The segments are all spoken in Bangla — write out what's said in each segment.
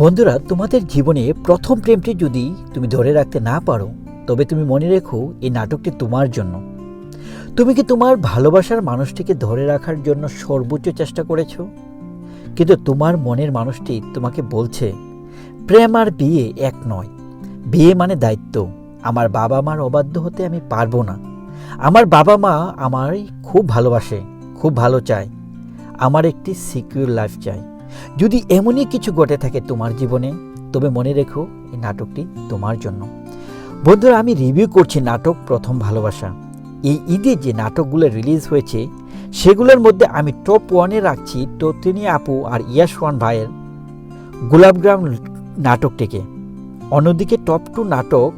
বন্ধুরা, তোমাদের জীবনে প্রথম প্রেমটি যদি তুমি ধরে রাখতে না পারো, তবে তুমি মনে রেখো এই নাটকটি তোমার জন্য। তুমি কি তোমার ভালোবাসার মানুষটিকে ধরে রাখার জন্য সর্বোচ্চ চেষ্টা করেছ? কিন্তু তোমার মনের মানুষটি তোমাকে বলছে, প্রেম আর বিয়ে এক নয়। বিয়ে মানে দায়িত্ব। আমার বাবা মার অবাধ্য হতে আমি পারব না। আমার বাবা মা আমায় খুব ভালোবাসে, খুব ভালো চায়। আমার একটি সিকিউর লাইফ চাই। যদি এমনই কিছু ঘটে থাকে তোমার জীবনে, তবে মনে রেখো এই নাটকটি তোমার জন্য। বন্ধুরা, আমি রিভিউ করছি নাটক প্রথম ভালোবাসা। এই ঈদে যে নাটকগুলো রিলিজ হয়েছে, সেগুলোর মধ্যে আমি টপ ওয়ানে রাখছি ততিনী আপু আর ইয়াস ওয়ান ভাইয়ের গোলাপগ্রাম নাটকটিকে। অন্যদিকে টপ টু নাটক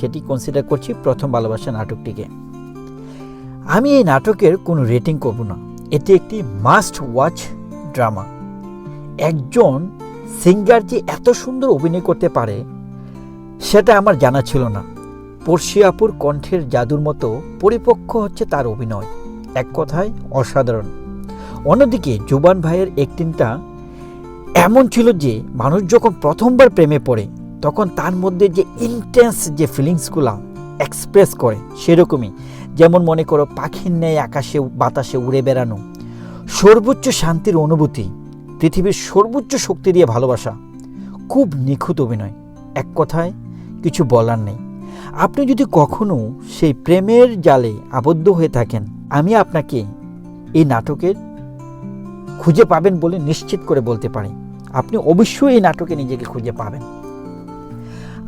সেটি কনসিডার করছি প্রথম ভালোবাসা নাটকটিকে। আমি এই নাটকের কোনো রেটিং করব না। এটি একটি মাস্ট ওয়াচ ড্রামা একজন সিঙ্গার যে এত সুন্দর অভিনয় করতে পারে, সেটা আমার জানা ছিল না। পর্শিয়াপুর কণ্ঠের জাদুর মতো পরিপক্ক হচ্ছে তার অভিনয়। এক কথায় অসাধারণ। অন্যদিকে জুবান ভাইয়ের অ্যাক্টিংটা এমন ছিল যে, মানুষ যখন প্রথমবার প্রেমে পড়ে, তখন তার মধ্যে যে ইন্টেন্স যে ফিলিংসগুলো এক্সপ্রেস করে, সেরকমই। যেমন মনে করো পাখির ন্যায় আকাশে বাতাসে উড়ে বেড়ানো, সর্বোচ্চ শান্তির অনুভূতি। পৃথিবীর সর্বোচ্চ শক্তি দিয়ে ভালোবাসা। খুব নিখুঁত অভিনয়। এক কথায়, কিছু বলার নেই। আপনি যদি কখনো সেই প্রেমের জালে আবদ্ধ হয়ে থাকেন, আমি আপনাকে এই নাটকের খুঁজে পাবেন বলে নিশ্চিত করে বলতে পারি। আপনি অবশ্যই এই নাটকে নিজেকে খুঁজে পাবেন।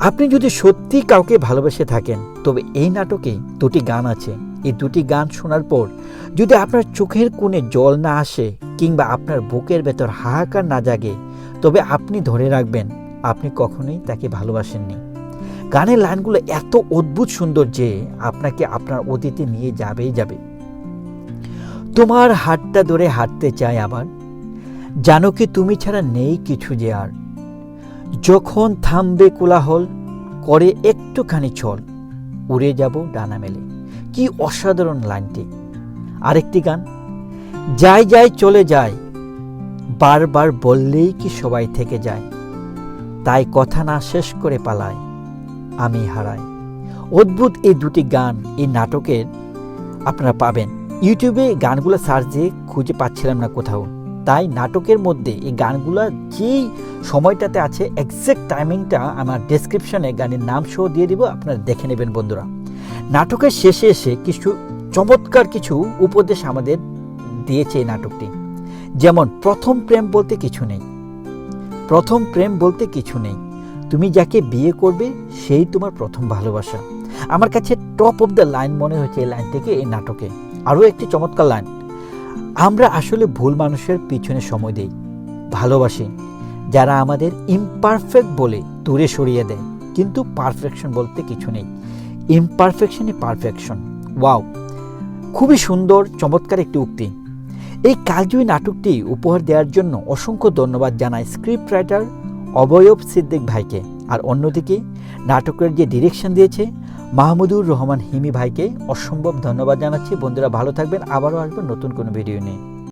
আপনি যদি সত্যি কাউকে ভালোবেসে থাকেন, তবে এই নাটকে দুটি গান আছে। এই দুটি গান শোনার পর যদি আপনার চোখের কোণে জল না আসে কিংবা আপনার বুকের ভেতর হাহাকার না জাগে, তবে আপনি ধরে রাখবেন, আপনি কখনোই তাকে ভালোবাসেননি। গানের লাইনগুলো এত অদ্ভুত সুন্দর যে আপনাকে আপনার অতীতে নিয়ে যাবেই যাবে। তোমার হাতটা ধরে হাঁটতে চাই আবার, জানো কি তুমি ছাড়া নেই কিছু যে আর। যখন থামবে কোলাহল, করে একটুখানি ছল উড়ে যাব ডানা মেলে। কি অসাধারণ লাইনটি। আরেকটি গান, যাই যাই, চলে যায় বারবার বললেই কি সবাই থেকে যায়, তাই কথা না শেষ করে পালায় আমি হারাই। অদ্ভুত এই দুটি গান, এই নাটকের আপনারা পাবেন। ইউটিউবে গানগুলো সার্চ দিয়ে খুঁজে পাচ্ছিলাম না কোথাও। তাই নাটকের মধ্যে এই গানগুলো যেই সময়টাতে আছে এক্সাক্ট টাইমিংটা আমার ডেসক্রিপশনে গানের নাম সহ দিয়ে দিব, আপনারা দেখে নেবেন বন্ধুরা। নাটকের শেষে এসে কিছু চমৎকার কিছু উপদেশ আমাদের দিয়েছে এই নাটকটি। যেমন, প্রথম প্রেম বলতে কিছু নেই। প্রথম প্রেম বলতে কিছু নেই। তুমি যাকে বিয়ে করবে, সেই তোমার প্রথম ভালোবাসা। আমার কাছে টপ অফ দ্য লাইন মনে হয়েছে এই লাইন থেকে, এই নাটকে। আরও একটি চমৎকার লাইন আমরা আসলে ভুল মানুষের পিছনে সময় দেই, ভালোবাসি। যারা আমাদের ইমপারফেক্ট বলে দূরে সরিয়ে দেয়, কিন্তু পারফেকশন বলতে কিছু নেই। ইমপারফেকশনই পারফেকশন ওয়াও খুবই সুন্দর, চমৎকার একটি উক্তি। এই কালজয়ী নাটকটি উপহার দেওয়ার জন্য অসংখ্য ধন্যবাদ জানায় স্ক্রিপ্ট রাইটার অবয়ব সিদ্দিক ভাইকে। আর অন্যদিকে, নাটকের যে ডিরেকশন দিয়েছে, মাহমুদুর রহমান হিমি ভাইকে অসম্ভব ধন্যবাদ জানাচ্ছি। বন্ধুরা ভালো থাকবেন, আবারও আসবেন নতুন কোনো ভিডিও নিয়ে।